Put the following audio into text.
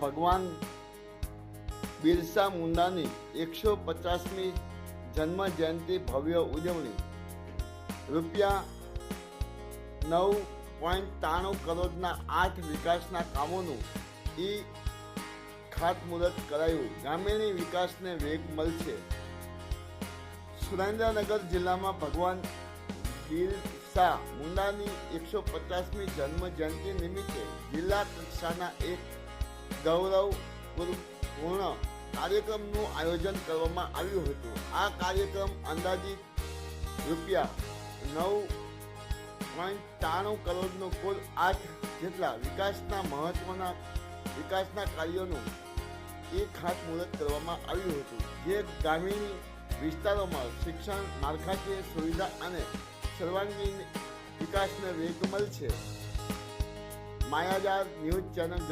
ભગવાન બિરસા મુંડાની એકસો પચાસમી જન્મ જયંતિ ભવ્ય ઉજવણી. રૂપિયા નવ પોઈન્ટ ત્રાણું કરોડના આઠ વિકાસના કામોનું ઈ ખાતમુહૂર્ત કરાયું. ગ્રામીણ વિકાસને વેગ મળશે. સુરેન્દ્રનગર જિલ્લામાં ભગવાન બિરસા મુંડાની એકસો પચાસમી જન્મ જયંતિ નિમિત્તે જિલ્લા કક્ષાના એક ગૌરવપૂર્ણ કાર્યક્રમનું આયોજન કરવામાં આવ્યું હતું. આ કાર્યક્રમ અંદાજિત રૂપિયા નવ પોઈન્ટ ત્રાણું કરોડનો કુલ આઠ જેટલા વિકાસના મહત્વના વિકાસના કાર્યોનું એક ખાતમુહૂર્ત કરવામાં આવ્યું હતું. જે ગ્રામીણ વિસ્તારોમાં શિક્ષણ, માળખાકીય સુવિધા અને સર્વાંગીણ વિકાસને વેગ મળશે માયાજાર ન્યૂઝ ચેનલ